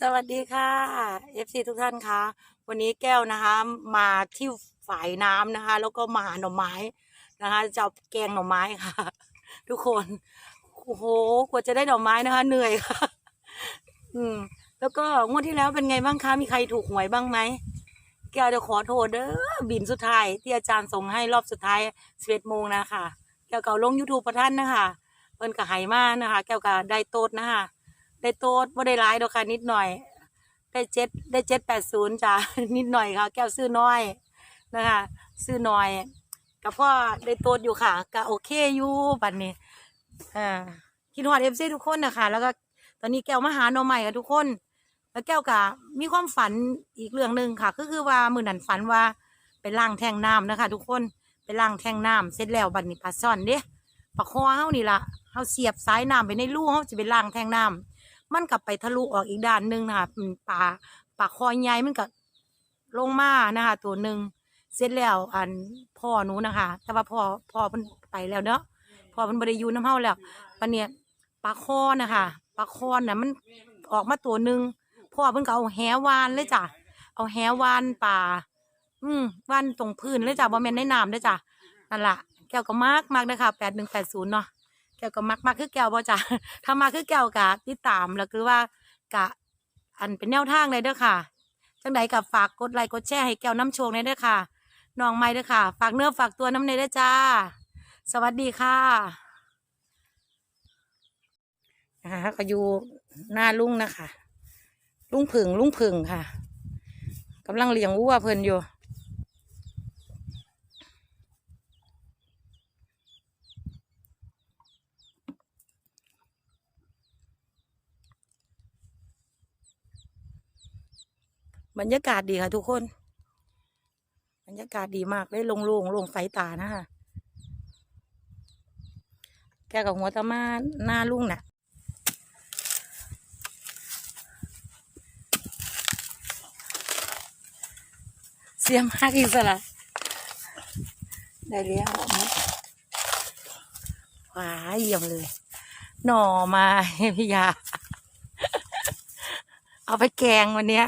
สวัสดีค่ะ FC ทุกท่านคะ วันนี้แก้วนะคะ มาที่ฝายน้ำนะคะ แล้วก็มาหาหน่อไม้นะคะจะเอาแกงหน่อไม้ค่ะ ทุกคนโอ้โหกว่าจะได้หน่อไม้นะคะ เหนื่อยค่ะ อืม แล้วก็งวดที่แล้วเป็นไงบ้างคะมีใครถูกหวยบ้างไหมแก้วจะขอโทษเด้อบินสุดท้ายที่อาจารย์ส่งให้รอบสุดท้าย11โมงนะคะแก้วเก่าลง YouTube ประท่านนะคะเพิ่นก็ใหายมานะคะ แก้วก็ได้โต๊ดนะคะ ได้โต๊ดว่ได้ร้ายดอกค่ะนิดหน่อย ได้เจ็ดได้เจ็ดแปดศูนย์จ้ะนิดหน่อยค่ะ แก้วซื้อน้อยนะคะซื้อน้อยกับพ่อได้โต๊ดอยู่ค่ะก็โอเคอยู่บัดนี้อ่าคิดฮอดเอฟซีทุกคนนะคะแล้วก็ตอนนี้แก้วมาหาหน่อใหม่กับทุกคน แล้วแก้วก็มีความฝันอีกเรื่องหนึ่งค่ะ ก็คือว่ามือนันฝันว่าไปล่างแทงน้ำนะคะ ทุกคนไปล่างแทงน้ำเสร็จแล้วบัดนี้ปลาซ่อนเด้ปลาคอเฮานี่ละเฮาเสียบสายน้ำไปในรูเฮาจะไปล่างแทงน้ำ มันกลับไปทะลุออกอีกด้านหนึ่งนะคะปลาปลาคอใหญ่มันก็ลงมานะคะ ตัวหนึ่งเสร็จแล้วอันพ่อหนูนะคะ แต่ว่าพ่อพ่อมันไปแล้วเนาะพ่อมันบริยูน้ำเฮาแล้วปันเนี้ยปลาคอนะคะปลาคอน่ะมันออกมาตัวหนึ่งพ่อเพิ่นก็เอาแหวานเลยจ้ะเอาแหวานปลาอืมวานตรงพื้นเลยจ้ะบ่แม่นในน้ำเลยจ้ะนั่นล่ะแก้วก็มากมากเลยค่ะแปดหนึ่งแปดศูนย์เนาะ ก้วก็มักมักคือแก้วบ่จ้ะถ้ามาคือแก้วกะติดตามแล้วคือว่ากะอันเป็นแนวทางเลยเด้อค่ะ จังใดกับฝากกดไลค์กดแชร์ให้แก้วน้ำโชคในเด้อค่ะน้องไม้เด้อค่ะ ฝากเนื้อฝากตัวน้ำในเด้อจ้า สวัสดีค่ะนะคะก็อยู่หน้าลุงนะคะ ลุงผึ่งลุงผึ่งค่ะกำลังเลี้ยงวัวเพลินอยู่ บรรยากาศดีค่ะทุกคน บรรยากาศดีมากเลยลงโลงโลงสายตานะคะแกกับหัวตะมาหน้าลุงน่ะเสียมากอีกสละได้เลี้ยงออกมาว้าเยี่ยมเลย หน่อมาพี่ยา เอาไปแกงวันเนี้ย